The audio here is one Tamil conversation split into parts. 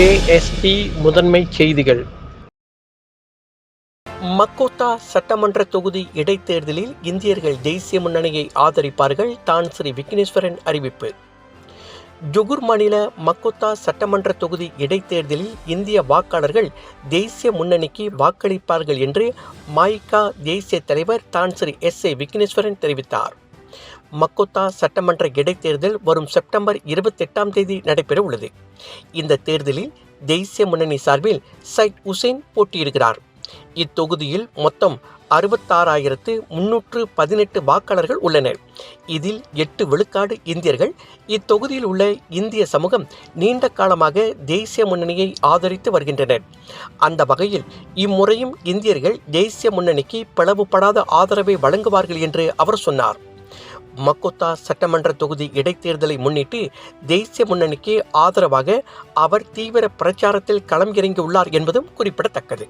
கேஎஸ்டி முதன்மை செய்திகள். மக்கோத்தா சட்டமன்ற தொகுதி இடைத்தேர்தலில் இந்தியர்கள் தேசிய முன்னணியை ஆதரிப்பார்கள் தான் ஸ்ரீ விக்னேஸ்வரன் அறிவிப்பு. ஜுகுர் மாநில மக்கோத்தா சட்டமன்ற தொகுதி இடைத்தேர்தலில் இந்திய வாக்காளர்கள் தேசிய முன்னணிக்கு வாக்களிப்பார்கள் என்று மாய்கா தேசிய தலைவர் தான் ஸ்ரீ எஸ் ஏ விக்னேஸ்வரன் தெரிவித்தார். மக்கோத்தா சட்டமன்ற இடைத்தேர்தல் வரும் செப்டம்பர் இருபத்தெட்டாம் தேதி நடைபெற உள்ளது. இந்த தேர்தலில் தேசிய முன்னணி சார்பில் சைட் உசேன் போட்டியிடுகிறார். இத்தொகுதியில் மொத்தம் அறுபத்தாறாயிரத்து முன்னூற்று பதினெட்டு வாக்காளர்கள் உள்ளனர். இதில் எட்டு விழுக்காடு இந்தியர்கள். இத்தொகுதியில் உள்ள இந்திய சமூகம் நீண்ட காலமாக தேசிய முன்னணியை ஆதரித்து வருகின்றனர். அந்த வகையில் இம்முறையும் இந்தியர்கள் தேசிய முன்னணிக்கு பிளவுபடாத ஆதரவை வழங்குவார்கள் என்று அவர் சொன்னார். மக்கோத்தா சட்டமன்ற தொகுதி இடைத்தேர்தலை முன்னிட்டு தேசிய முன்னணிக்கு ஆதரவாக அவர் தீவிர பிரச்சாரத்தில் களம் இறங்கியுள்ளார் என்பதும் குறிப்பிடத்தக்கது.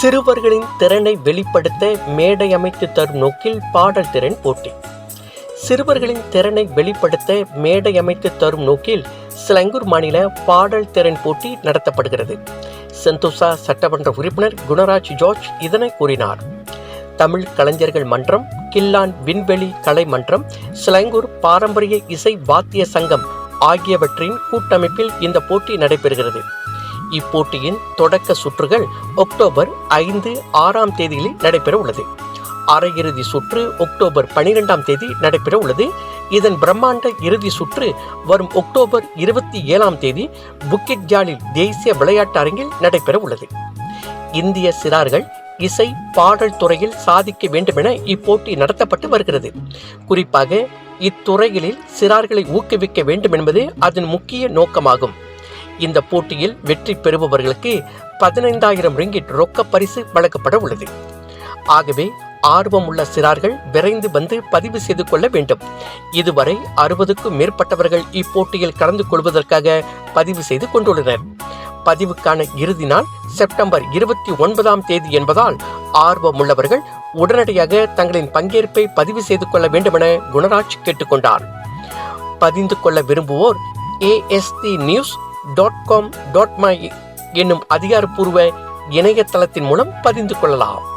சிறுவர்களின் திறனை வெளிப்படுத்த மேடை அமைத்து தரும் நோக்கில் பாடல் திறன் போட்டி. சிறுவர்களின் திறனை வெளிப்படுத்த மேடை அமைத்து தரும் நோக்கில் சிலங்கூர் மாநில பாடல் திறன் போட்டி நடத்தப்படுகிறது. செந்தோசா சட்டமன்ற உறுப்பினர் குணராஜ் ஜார்ஜ் இதனை கூறினார். தமிழ் கலைஞர்கள் மன்றம் கில்லான் விண்வெளி கலை மன்றம் சிலங்கூர் பாரம்பரிய இசை வாத்திய சங்கம் ஆகியவற்றின் கூட்டமைப்பில் இந்த போட்டி நடைபெறுகிறது. இப்போட்டியின் தொடக்க சுற்றுகள் அக்டோபர் ஐந்து ஆறாம் தேதியில் நடைபெற உள்ளது அரையிறுதி சுற்று அக்டோபர் பனிரெண்டாம் தேதி நடைபெற உள்ளது. இதன் பிரம்மாண்ட இறுதி சுற்று வரும் அக்டோபர் இருபத்தி ஏழாம் தேதி புக்கிட் ஜாலில் தேசிய விளையாட்டு அரங்கில் நடைபெற உள்ளது. இந்திய சிறார்கள் இசை பாடல் துறையில் சாதிக்க வேண்டுமென இப்போட்டி நடத்தப்பட்டு வருகிறது. குறிப்பாக இத்துறைகளில் சிறார்களை ஊக்குவிக்க வேண்டும் என்பது அதன் முக்கிய நோக்கமாகும். இந்த போட்டியில் வெற்றி பெறுபவர்களுக்கு பதினைந்தாயிரம் ரிங்கிட் ரொக்க பரிசு வழங்கப்பட உள்ளது. ஆகவே ஆர்வமுள்ள சிறார்கள் விரைந்து வந்து பதிவு செய்து கொள்ள வேண்டும். இதுவரை அறுபதுக்கும் மேற்பட்டவர்கள் இப்போட்டியில் கலந்து கொள்வதற்காக பதிவு செய்து கொண்டுள்ளனர். பதிவுக்கான இறுதி நாள் செப்டம்பர் இருபத்தி ஒன்பதாம் தேதி என்பதால் ஆர்வமுள்ளவர்கள் உடனடியாக தங்களின் பங்கேற்பை பதிவு செய்து கொள்ள வேண்டுமென குணராஜ் கேட்டுக்கொண்டார். பதிந்து கொள்ள விரும்புவோர் AST news dot com dot my என்னும் அதிகாரப்பூர்வ இணையதளத்தின் மூலம் பதிந்து கொள்ளலாம்.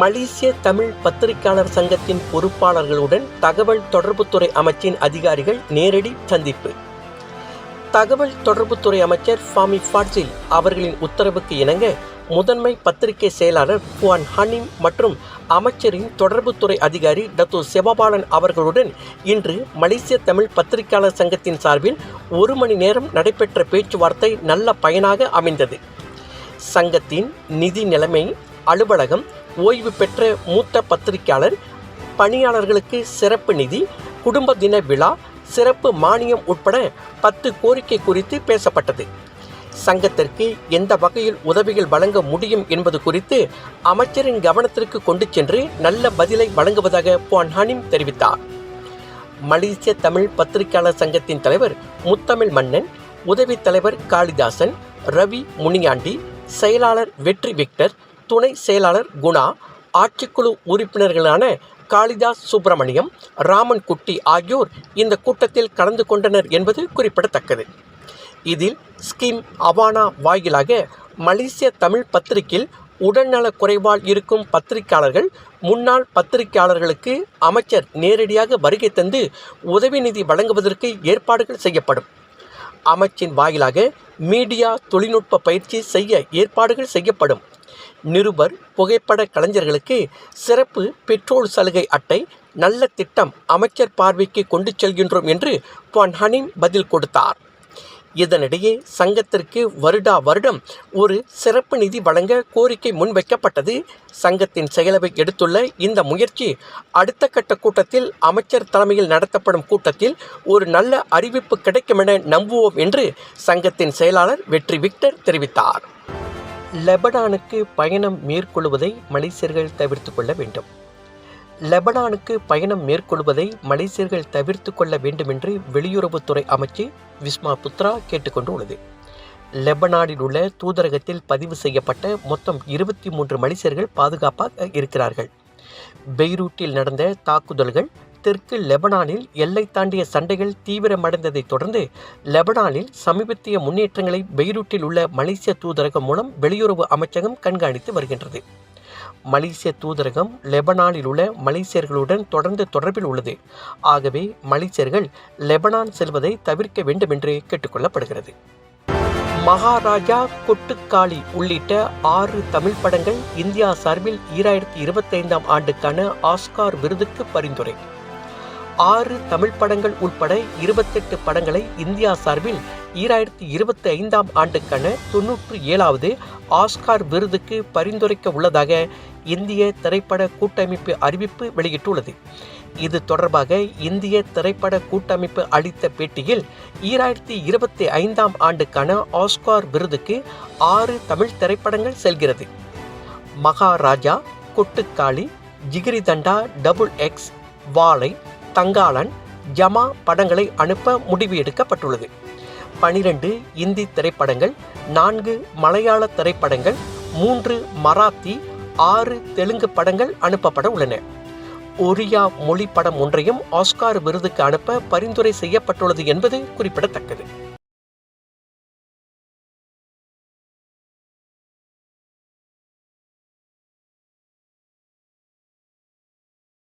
மலேசிய தமிழ் பத்திரிகையாளர் சங்கத்தின் பொறுப்பாளர்களுடன் தகவல் தொடர்புத்துறை அமைச்சின் அதிகாரிகள் நேரடி சந்திப்பு. தகவல் தொடர்புத்துறை அமைச்சர் ஃபாமி ஃபாட்சில் அவர்களின் உத்தரவுக்கு இணங்க முதன்மை பத்திரிகை செயலாளர் புவான் ஹனிம் மற்றும் அமைச்சரின் தொடர்புத்துறை அதிகாரி டத்து சிவபாலன் அவர்களுடன் இன்று மலேசிய தமிழ் பத்திரிகையாளர் சங்கத்தின் சார்பில் ஒரு மணி நேரம் நடைபெற்ற பேச்சுவார்த்தை நல்ல பயனாக அமைந்தது. சங்கத்தின் நிதி நிலைமை அலுவலகம் ஓய்வு பெற்ற மூத்த பத்திரிகையாளர் பணியாளர்களுக்கு சிறப்பு நிதி குடும்ப தின விழா சிறப்பு மானியம் உட்பட பத்து கோரிக்கை குறித்து பேசப்பட்டது. சங்கத்திற்கு எந்த வகையில் உதவிகள் வழங்க முடியும் என்பது குறித்து அமைச்சரின் கவனத்திற்கு கொண்டு சென்று நல்ல பதிலை வழங்குவதாக புவான் ஹானிம் தெரிவித்தார். மலேசிய தமிழ் பத்திரிகையாளர் சங்கத்தின் தலைவர் முத்தமிழ் மன்னன் உதவி தலைவர் காளிதாசன் ரவி முனியாண்டி செயலாளர் வெற்றி விக்டர் துணை செயலாளர் குணா ஆட்சிக்குழு உறுப்பினர்களான காளிதாஸ் சுப்பிரமணியம் ராமன் குட்டி ஆகியோர் இந்த கூட்டத்தில் கலந்து கொண்டனர் என்பது குறிப்பிடத்தக்கது. இதில் ஸ்கீம் அவானா வாயிலாக மலேசிய தமிழ் பத்திரிகையில் உடல்நலக் குறைவால் இருக்கும் பத்திரிகையாளர்கள் முன்னாள் பத்திரிகையாளர்களுக்கு அமைச்சர் நேரடியாக வருகை தந்து உதவி நிதி வழங்குவதற்கு ஏற்பாடுகள் செய்யப்படும். அமைச்சின் வாயிலாக மீடியா தொழில்நுட்ப பயிற்சி செய்ய ஏற்பாடுகள் செய்யப்படும். நிருபர் புகைப்பட கலைஞர்களுக்கு சிறப்பு பெட்ரோல் சலுகை அட்டை நல்ல திட்டம் அமைச்சர் பார்வைக்கு கொண்டு செல்கின்றோம் என்று பான் ஹனீம் பதில் கொடுத்தார். இதனிடையே சங்கத்திற்கு வருடா வருடம் ஒரு சிறப்பு நிதி வழங்க கோரிக்கை முன்வைக்கப்பட்டது. சங்கத்தின் செயலவை எடுத்துள்ள இந்த முயற்சி அடுத்த கட்ட கூட்டத்தில் அமைச்சர் தலைமையில் நடத்தப்படும் கூட்டத்தில் ஒரு நல்ல அறிவிப்பு கிடைக்கும் என நம்புவோம் என்று சங்கத்தின் செயலாளர் வெற்றி விக்டர் தெரிவித்தார். லெபனானுக்கு பயணம் மேற்கொள்வதை மலேசியர்கள் தவிர்த்து கொள்ள வேண்டும். லெபனானுக்கு பயணம் மேற்கொள்வதை மலேசியர்கள் தவிர்த்து கொள்ள வேண்டுமென்று வெளியுறவுத்துறை அமைச்சு விஸ்மா புத்ரா கேட்டுக்கொண்டுள்ளது. லெபனானில் உள்ள தூதரகத்தில் பதிவு செய்யப்பட்ட மொத்தம் இருபத்தி மூன்று மலேசியர்கள் பாதுகாப்பாக இருக்கிறார்கள். பெய்ரூட்டில் நடந்த தாக்குதல்கள் தெற்கு லெபனானில் எல்லை தாண்டிய சண்டைகள் தீவிரமடைந்ததைத் தொடர்ந்து லெபனானில் சமீபத்திய முன்னேற்றங்களை பெய்ரூட்டில் உள்ள மலேசிய தூதரகம் மூலம் வெளியுறவு அமைச்சகம் கண்காணித்து வருகின்றது. மலேசிய தூதரகம் லெபனானில் உள்ள மலேசியர்களுடன் தொடர்ந்து தொடர்பில் உள்ளது. ஆகவே மலேசியர்கள் லெபனான் செல்வதை தவிர்க்க வேண்டும் என்று கேட்டுக்கொள்ளப்படுகிறது. மகாராஜா கொட்டுக்காளி உள்ளிட்ட ஆறு தமிழ் படங்கள் இந்தியா சார்பில் ஈராயிரத்தி இருபத்தைந்தாம் ஆண்டுக்கான ஆஸ்கார் விருதுக்கு பரிந்துரை. ஆறு தமிழ் படங்கள் உட்பட இருபத்தெட்டு படங்களை இந்தியா சார்பில் ஈராயிரத்தி இருபத்தி ஐந்தாம் ஆண்டுக்கான தொன்னூற்று ஏழாவது ஆஸ்கார் விருதுக்கு பரிந்துரைக்க உள்ளதாக இந்திய திரைப்பட கூட்டமைப்பு அறிவிப்பு வெளியிட்டுள்ளது. இது தொடர்பாக இந்திய திரைப்பட கூட்டமைப்பு அளித்த பேட்டியில் ஈராயிரத்தி இருபத்தி ஐந்தாம் ஆண்டுக்கான ஆஸ்கார் விருதுக்கு ஆறு தமிழ் திரைப்படங்கள் செல்கிறது. மகாராஜா கொட்டுக்காளி ஜிகிரிதண்டா டபுள் எக்ஸ் வாழை தங்காளன் ஜமா படங்களை அனுப்ப முடிவு எடுக்கப்பட்டுள்ளது. பனிரெண்டு இந்தி திரைப்படங்கள் நான்கு மலையாள திரைப்படங்கள் மூன்று மராத்தி ஆறு தெலுங்கு படங்கள் அனுப்பப்பட உள்ளன. ஒரியா மொழி படம் ஒன்றையும் ஆஸ்கார் விருதுக்கு அனுப்ப பரிந்துரை செய்யப்பட்டுள்ளது என்பது குறிப்பிடத்தக்கது.